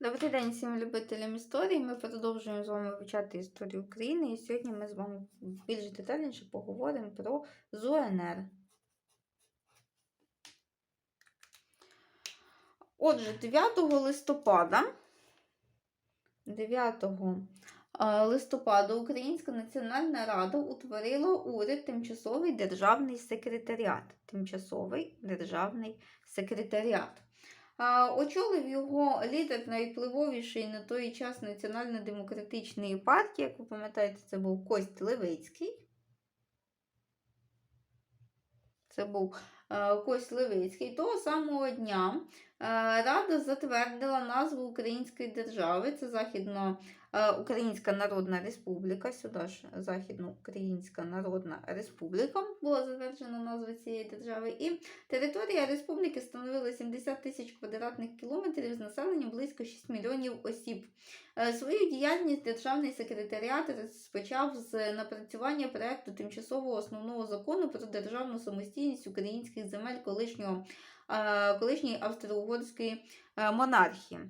Добрий день всім любителям історії. Ми продовжуємо з вами вивчати історію України. І сьогодні ми з вами більш детальніше поговоримо про ЗУНР. Отже, 9 листопада 9 е, листопада Українська Національна Рада утворила уряд Тимчасовий державний секретаріат. Тимчасовий державний секретаріат. Очолив його лідер найвпливовіший на той час Національно-демократичної партії, як ви пам'ятаєте, це був Кость Левицький. Це був е, Кость Левицький. Того самого дня Рада затвердила назву Української держави. Це Західно е, Українська Народна Республіка. Сюди ж Західноукраїнська Народна Республіка була затверджена назва цієї держави. І територія республіки становила 70 тисяч квадратних кілометрів з населенням близько 6 мільйонів осіб. Е, Свою діяльність Державний секретаріат розпочав з напрацювання проекту тимчасового основного закону про державну самостійність українських земель колишнього, е, колишньої австро-угорської е, монархії.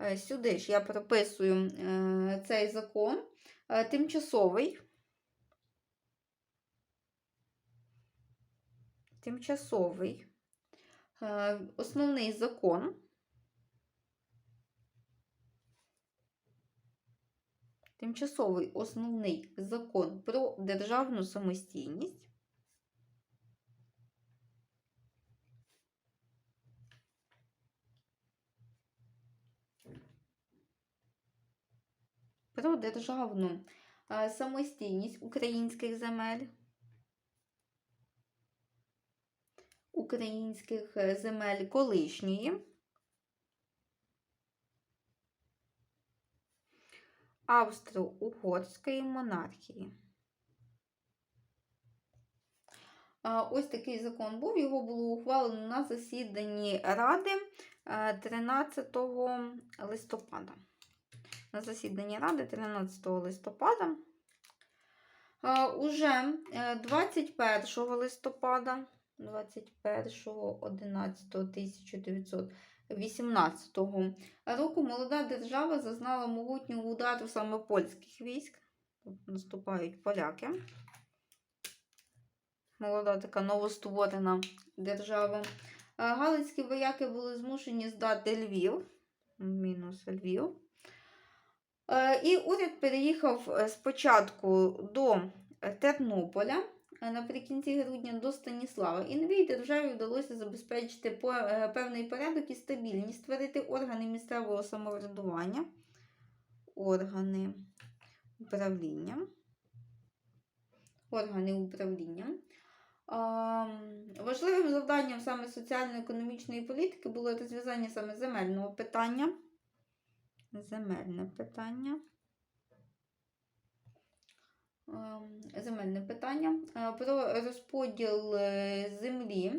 Е, Сюди ж я прописую е, цей закон е, тимчасовий. Тимчасовий е, основний закон. Тимчасовий основний закон про державну самостійність. Про державну е, самостійність українських земель. Українських е, земель колишньої. Австро-Угорської монархії. Ось такий закон був. Його було ухвалено на засіданні Ради е, 13 листопада. На засіданні Ради 13 листопада. Уже е, 21 листопада 21.11.1918 року молода держава зазнала могутнього удару саме польських військ. Наступають поляки. Молода така новостворена держава. Е, Галицькі вояки були змушені здати Львів. Мінус Львів. Е, І уряд переїхав е, спочатку до Тернополя, наприкінці грудня до Станіслава. І новій державі вдалося забезпечити е, певний порядок і стабільність, створити органи місцевого самоврядування, органи управління. Органи управління. Важливим завданням саме соціально-економічної політики було розв'язання саме земельного питання. Земельне питання. Ем, Земельне питання Е, про розподіл е, землі.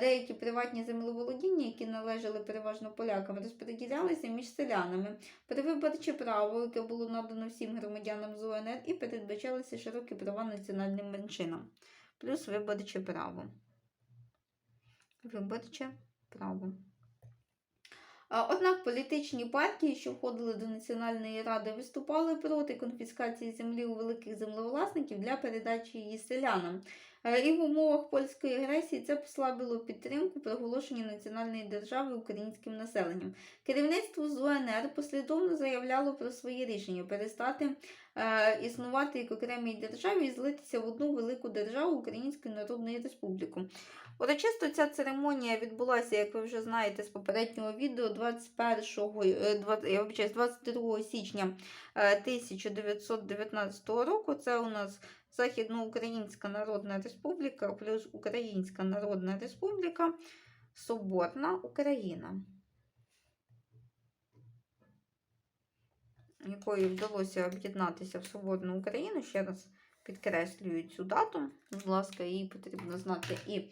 Деякі приватні землеволодіння, які належали переважно полякам, розподілялися між селянами. Перевиборче право, яке було надано всім громадянам з УНР, і передбачалися широкі права національним меншинам. Плюс виборче право. Виборче право. Однак політичні партії, що входили до Національної ради, виступали проти конфіскації землі у великих землевласників для передачі її селянам. Е, І в умовах польської агресії це послабило підтримку проголошення національної держави українським населенням. Керівництво з УНР послідовно заявляло про своє рішення перестати е, існувати як окремій державі і злитися в одну велику державу Українську Народну Республіку. Урочисто ця церемонія відбулася, як ви вже знаєте, з попереднього відео 21, е, два- я вибачаюсь, 22 січня е, 1919 року. Це у нас Західноукраїнська Народна Республіка плюс Українська Народна Республіка, Соборна Україна. Якою вдалося об'єднатися в Соборну Україну. Ще раз підкреслюю цю дату. Будь ласка, її потрібно знати і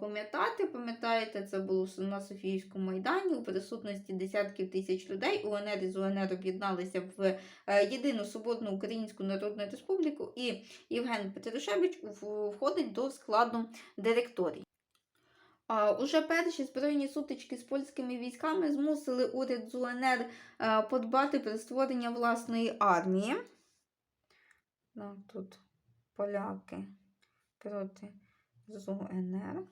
пам'ятати. Пам'ятаєте, це було на Софійському майдані у присутності десятків тисяч людей. УНР і з УНР об'єдналися в е, єдину свободну Українську Народну Республіку, і Євген Петрушевич входить до складу директорії. Уже перші збройні сутички з польськими військами змусили уряд з УНР е, подбати про створення власної армії. Тут поляки проти ЗУНР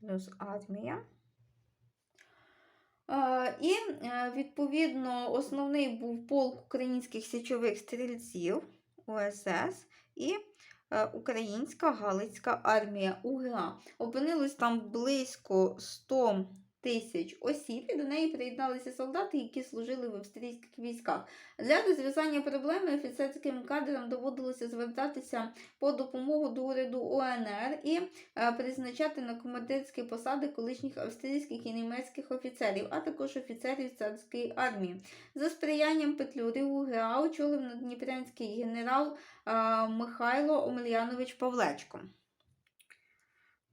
плюс армія. Е, І, е, відповідно, основний був полк українських січових стрільців УСС і е, Українська Галицька армія УГА. Опинилось там близько 100 тисяч осіб, і до неї приєдналися солдати, які служили в австрійських військах. Для розв'язання проблеми офіцерським кадрам доводилося звертатися по допомогу до уряду УНР і е, призначати на командирські посади колишніх австрійських і німецьких офіцерів, а також офіцерів царської армії. За сприянням Петлюри УГА очолив надніпрянський генерал е, Михайло Омельянович Павлечко.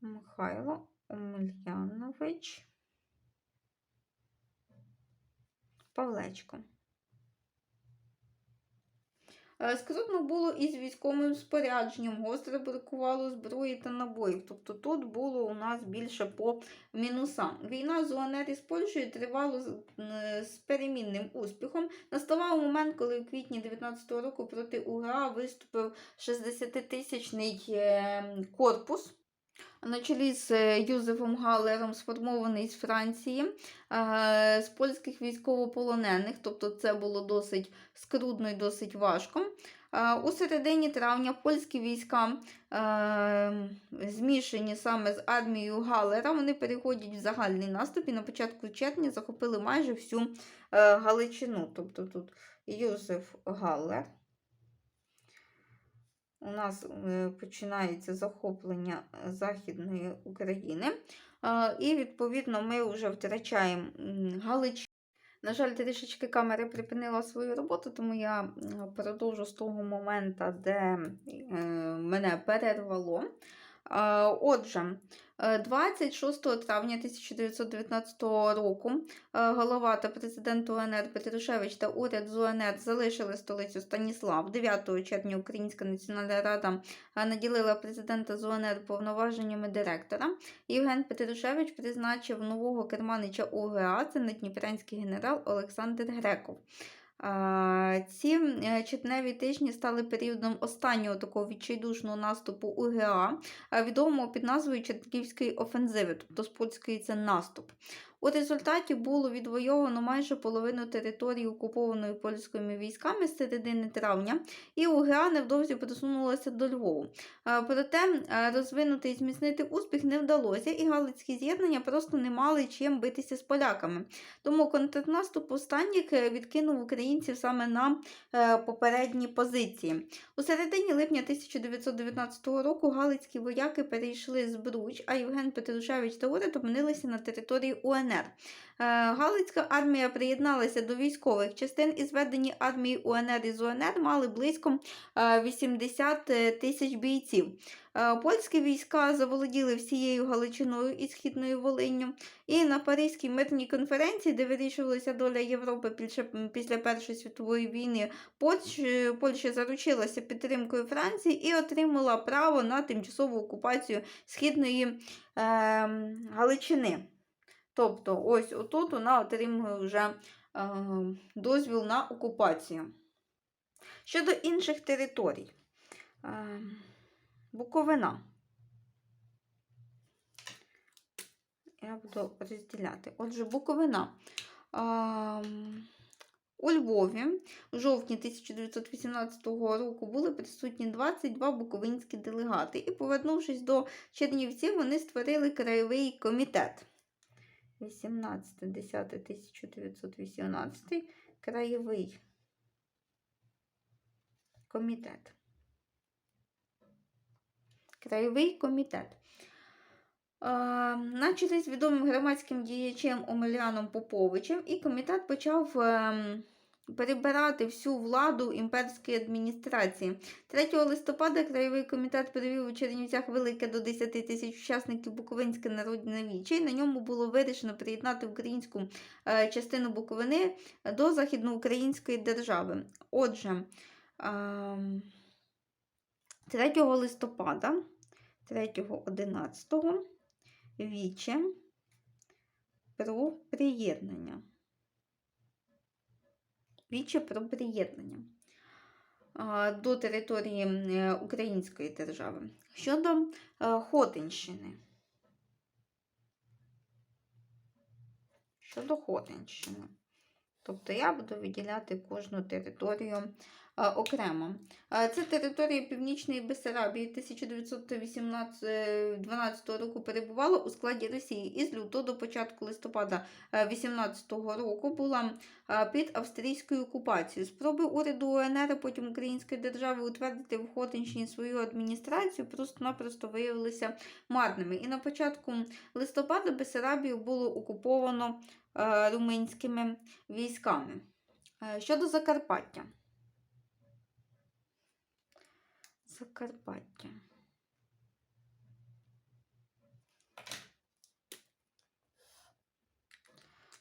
Михайло Омельянович Павлечко. Е, Скрутно було із військовим спорядженням, гостро бракувало зброї та набоїв. Тобто тут було у нас більше по мінусам. Війна з УНР із Польщею тривала з- перемінним успіхом. Наставав момент, коли у квітні 19-го року проти УГА виступив 60-тисячний е, корпус. На чолі з е, Юзефом Галером, сформований з Франції, е, з польських військовополонених, тобто це було досить скрудно і досить важко. Е, У середині травня польські війська, е, змішані саме з армією Галера, вони переходять в загальний наступ і на початку червня захопили майже всю е, Галичину. Тобто тут Юзеф Галлер. У нас е, починається захоплення е, Західної України. І, відповідно, ми вже втрачаємо Галичину. На жаль, трішечки камера припинила свою роботу, тому я продовжу з того моменту, де е, мене перервало. Е, Отже, е, 26 травня 1919 року е, голова та президент УНР Петрушевич та уряд з УНР залишили столицю Станіслав. 9 червня Українська Національна Рада е, наділила президента з УНР повноваженнями директора. Євген Петрушевич призначив нового керманича УГА, це надніпрянський генерал Олександр Греков. Ці чотневі четневі тижні стали періодом останнього такого відчайдушного наступу УГА, відомого під назвою Чертківської офензиви, тобто з польської це наступ. У результаті було відвойовано майже половину території, окупованої польськими військами з середини травня, і УГА невдовзі просунулася до Львову. Е, Проте е, розвинути і зміцнити успіх не вдалося, і галицькі з'єднання просто не мали чим битися з поляками. Тому контрнаступ останніх е, відкинув українців саме на попередні позиції. У середині липня 1919 року галицькі вояки перейшли з Бруч, а Євген Петрушевич та уряд опинилися на території УНР. Е, Галицька армія приєдналася до військових частин і зведені армії УНР і ЗУНР мали близько е, 80 тисяч бійців. Е, Польські війська заволоділи всією Галичиною і Східною Волинню. І на Паризькій мирній конференції, де вирішувалася доля Європи після, Першої світової війни, Польща заручилася підтримкою Франції і отримала право на тимчасову окупацію Східної е, Галичини. Тобто, ось отут вона отримує вже е, дозвіл на окупацію. Щодо інших територій. Е, Буковина. Я буду розділяти. Отже, Буковина. А, у Львові в жовтні 1918 року були присутні 22 буковинські делегати. І, повернувшись до Чернівців, вони створили краєвий комітет. 18.10.1918 краєвий комітет. Краєвий комітет. А, Начали з відомим громадським діячем Омеляном Поповичем, і комітет почав ем, перебирати всю владу імперської адміністрації. 3 листопада краєвий комітет перевів у Чернівцях велике до 10 тисяч учасників Буковинське народне віче, на ньому було вирішено приєднати українську е, частину Буковини до західноукраїнської держави. Отже, ем, 3 листопада, 3-11 Віче про приєднання. Віче про приєднання до території е, Української держави. Щодо е, Хотинщини. Щодо Хотинщини. Тобто я буду виділяти кожну територію а, окремо. А, Це територія Північної Бессарабії 1912 року перебувала у складі Росії і з лютого до початку листопада 18 року була під австрійською окупацією. Спроби уряду УНР, потім Української держави утвердити в Хотинщині свою адміністрацію просто-напросто виявилися марними. І на початку листопада Бессарабію було окуповано е, румунськими військами. Е, Щодо Закарпаття. Закарпаття.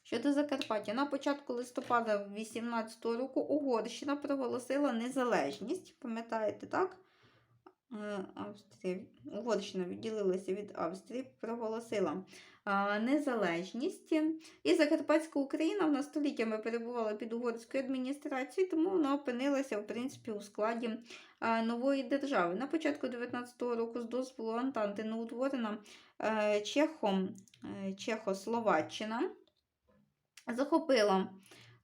Щодо Закарпаття, на початку листопада 18 року Угорщина проголосила незалежність. Пам'ятаєте, так? Е, Австрія, Угорщина відділилася від Австрії, проголосила незалежність. І Закарпатська Україна вона століттями перебувала під угорською адміністрацією, тому вона опинилася, в принципі, у складі нової держави. На початку 19-го року з дозволу Антанти новоутворена е, Чехом, е, Чехословаччина захопила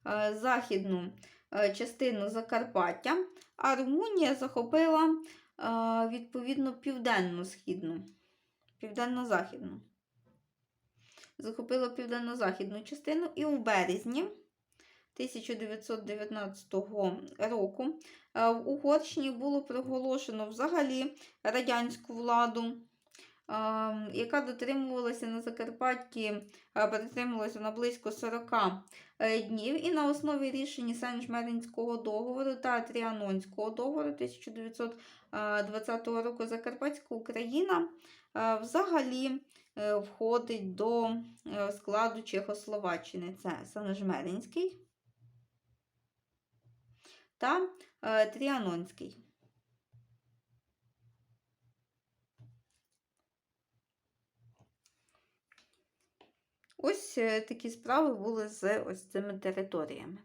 е, західну е, частину Закарпаття, а Румунія захопила відповідно південно-східну, південно-західну. Захопила південно-західну частину і у березні 1919 року в Угорщині було проголошено взагалі радянську владу, яка дотримувалася на Закарпатті, притримувалася вона близько 40 е, днів, і на основі рішення Сен-Жмеринського договору та Тріанонського договору 1920 року Закарпатська Україна е, взагалі е, входить до е, складу Чехословаччини. Це Сен-Жмеринський та е, Тріанонський. Ось е, такі справи були з ось цими територіями.